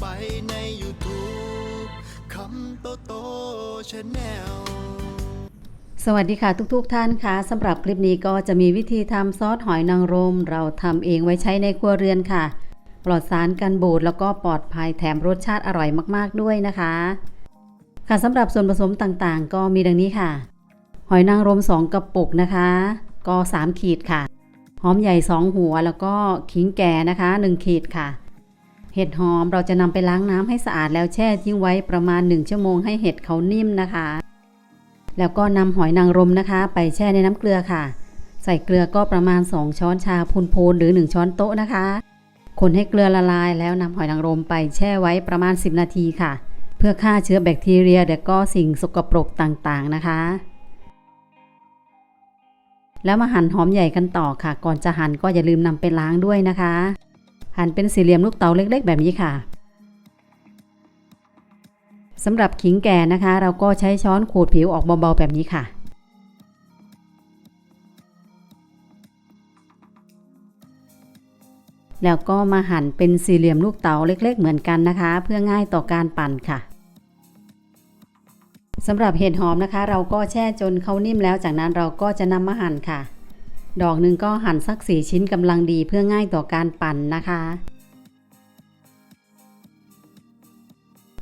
ไปใน YouTube คำโตโตชาแนลสวัสดีค่ะทุกๆทท่านค่ะสำหรับคลิปนี้ก็จะมีวิธีทำซอสหอยนางรม เราทำเองไว้ใช้ในครัวเรือนค่ะ ปลอดสารกันบูดแล้วก็ปลอดภัยแถมรสชาติอร่อยมากๆด้วยนะคะ ค่ะสำหรับส่วนผสมต่างๆ ก็มีดังนี้ค่ะ หอยนางรม 2 กระปุกนะคะ ก็ 3 ขีดค่ะ หอมใหญ่ 2 หัวแล้วก็ขิงแก่นะคะ 1 ขีดค่ะ เห็ดหอมเราจะนำไปล้างน้ำให้สะอาดแล้วแช่ทิ้งไว้ประมาณ 1 ชั่วโมงให้เห็ดเขานิ่มนะคะ แล้วก็นำหอยนางรมนะคะ ไปแช่ในน้ำเกลือค่ะ ใส่เกลือก็ประมาณ 2 ช้อนชาพูนๆหรือ 1 ช้อนโต๊ะนะคะ คนให้เกลือละลายแล้วนำหอยนางรมไปแช่ไว้ประมาณ 10 นาทีค่ะ เพื่อฆ่าเชื้อแบคทีเรียและก็สิ่งสกปรกต่างๆนะคะแล้วมาหั่นหอมใหญ่กันต่อค่ะ ก่อนจะหั่นก็อย่าลืมนำไปล้างด้วยนะคะ หั่นเป็นสี่เหลี่ยมลูกเต๋าเล็ก ๆ แบบนี้ค่ะสำหรับขิงแก่นะคะ เราก็ใช้ช้อนขูดผิวออกเบาๆแบบนี้ค่ะ แล้วก็มาหั่นเป็นสี่เหลี่ยมลูกเต๋าเล็ก ๆ เหมือนกันนะคะ เพื่อง่ายต่อการปั่นค่ะสำหรับเห็ดหอมนะคะ เราก็แช่จนเขานิ่มแล้วจากนั้นเราก็จะนำมาหั่นค่ะ ดอกหนึ่งก็หั่นสักสี่ชิ้นกำลังดีเพื่อง่ายต่อการปั่นนะคะ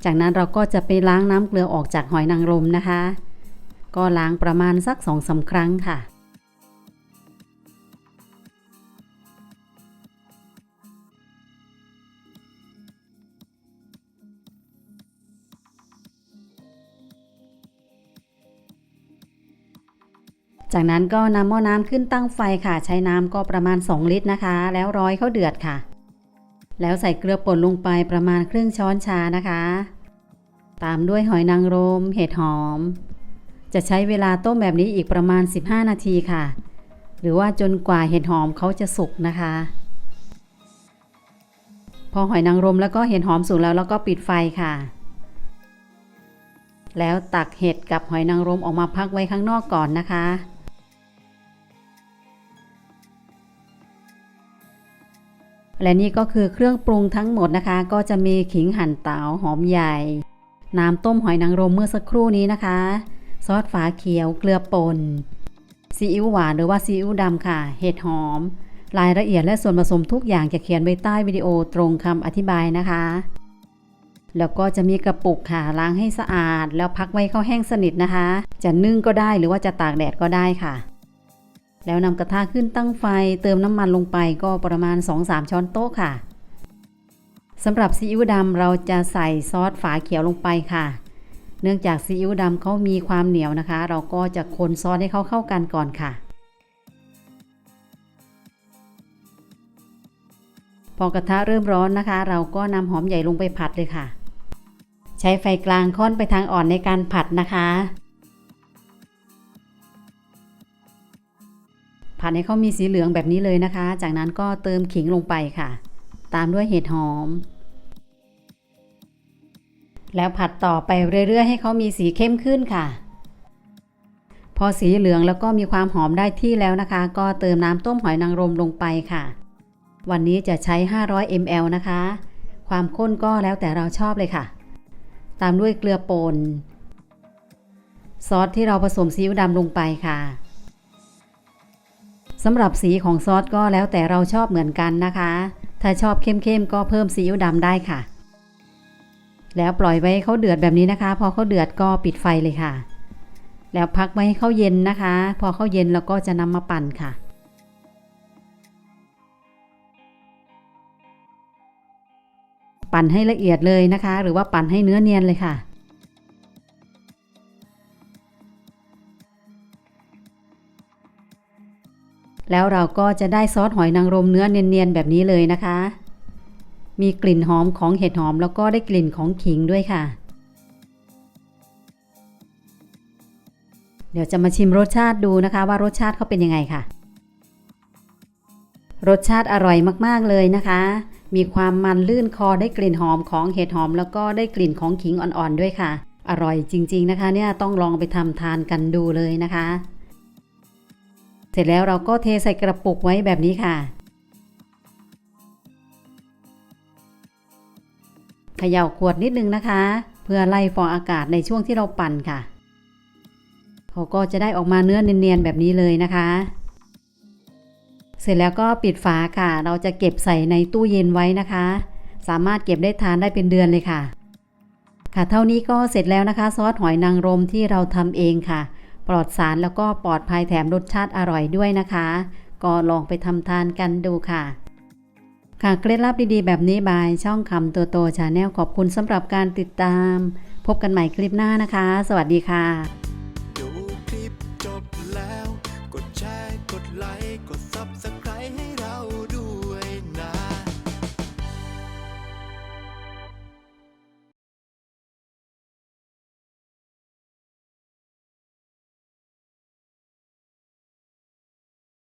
จากนั้นเราก็จะไปล้างน้ำเกลือออกจากหอยนางรมนะคะ ก็ล้างประมาณสักสองสาครั้งค่ะ จากนั้นก็นำหม้อน้ำขึ้นตั้งไฟค่ะ ใช้น้ำก็ประมาณ 2 ลิตรนะคะ แล้วร้อยเข้าเดือดค่ะ แล้วใส่เกลือป่นลงไปประมาณครึ่งช้อนชานะคะ ตามด้วยหอยนางรม เห็ดหอม จะใช้เวลาต้มแบบนี้อีกประมาณ 15 นาทีค่ะ หรือว่าจนกว่าเห็ดหอมเขาจะสุกนะคะ พอหอยนางรมแล้วก็เห็ดหอมสุกแล้วแล้วก็ปิดไฟค่ะแล้วตักเห็ดกับหอยนางรมออกมาพักไว้ข้างนอกก่อนนะคะ และนี่ก็คือเครื่องปรุงทั้งหมดนะคะ ก็จะมีขิงหั่นเตาหอมใหญ่ น้ำต้มหอยนางรมเมื่อสักครู่นี้นะคะ ซอสฝาเขียวเกลือป่นซีอิ๊วหวานหรือว่าซีอิ๊วดำค่ะ เห็ดหอม รายละเอียดและส่วนผสมทุกอย่างจะเขียนไว้ใต้วิดีโอตรงคำอธิบายนะคะ แล้วก็จะมีกระปุกค่ะล้างให้สะอาด แล้วพักไว้เข้าแห้งสนิทนะคะ จะนึ่งก็ได้หรือว่าจะตากแดดก็ได้ค่ะ แล้วนำกระทะขึ้นตั้งไฟเติมน้ำมันลงไปก็ประมาณ 2-3 ช้อนโต๊ะค่ะสำหรับซีอิ๊วดำเราจะใส่ซอสฝาเขียวลงไปค่ะ เนื่องจากซีอิ๊วดำเขามีความเหนียวนะคะ เราก็จะคนซอสให้เขาเข้ากันก่อนค่ะ พอกระทะเริ่มร้อนนะคะ เราก็นำหอมใหญ่ลงไปผัดเลยค่ะ ใช้ไฟกลางค่อนไปทางอ่อนในการผัดนะคะ ผัดให้เขามีสีเหลืองแบบนี้เลยนะคะ จากนั้นก็เติมขิงลงไปค่ะ ตามด้วยเห็ดหอม แล้วผัดต่อไปเรื่อยๆ ให้เขามีสีเข้มขึ้นค่ะ พอสีเหลืองแล้วก็มีความหอมได้ที่แล้วนะคะ ก็เติมน้ำต้มหอยนางรมลงไปค่ะ วันนี้จะใช้ 500 ml นะคะ ความข้นก็แล้วแต่เราชอบเลยค่ะ ตามด้วยเกลือป่นซอสที่เราผสมซีอิ๊วดำลงไปค่ะ สำหรับสีของซอสก็แล้วแต่เราชอบเหมือนกันนะคะ ถ้าชอบเข้มๆก็เพิ่มซีอิ๊วดำได้ค่ะ แล้วปล่อยไว้เขาเดือดแบบนี้นะคะ พอเขาเดือดก็ปิดไฟเลยค่ะ แล้วพักไว้ให้เขาเย็นนะคะ พอเขาเย็นเราก็จะนำมาปั่นค่ะปั่นให้ละเอียดเลยนะคะ หรือว่าปั่นให้เนื้อเนียนเลยค่ะ แล้วเราก็จะได้ซอสหอยนางรมเนื้อเนียนๆแบบนี้เลยนะคะ มีกลิ่นหอมของเห็ดหอมแล้วก็ได้กลิ่นของขิงด้วยค่ะ เดี๋ยวจะมาชิมรสชาติดูนะคะ ว่ารสชาติเขาเป็นยังไงค่ะ รสชาติอร่อยมากๆเลยนะคะ มีความมันลื่นคอได้กลิ่นหอมของเห็ดหอม แล้วก็ได้กลิ่นของขิงอ่อนๆด้วยค่ะ อร่อยจริง ๆนะคะ เนี่ยต้องลองไปทำทานกันดูเลยนะคะ เสร็จแล้วเราก็เทใส่กระปุกไว้แบบนี้ค่ะ เขย่าขวดนิดนึงนะคะ เพื่อไล่ฟองอากาศในช่วงที่เราปั่นค่ะ เขาก็จะได้ออกมาเนื้อเนียนๆแบบนี้เลยนะคะ เสร็จแล้วก็ปิดฝาค่ะ เราจะเก็บใส่ในตู้เย็นไว้นะคะ สามารถเก็บได้ทานได้เป็นเดือนเลยค่ะ ค่ะเท่านี้ก็เสร็จแล้วนะคะ ซอสหอยนางรมที่เราทำเองค่ะ ปลอดสารแล้วก็ปลอดภัยแถมรสชาติอร่อยด้วยนะคะ ก็ลองไปทำทานกันดูค่ะค่ะเคล็ดลับดีๆ แบบนี้บายช่องคำตัวโตชาแนลขอบคุณสำหรับการติดตาม พบกันใหม่คลิปหน้านะคะ สวัสดีค่ะ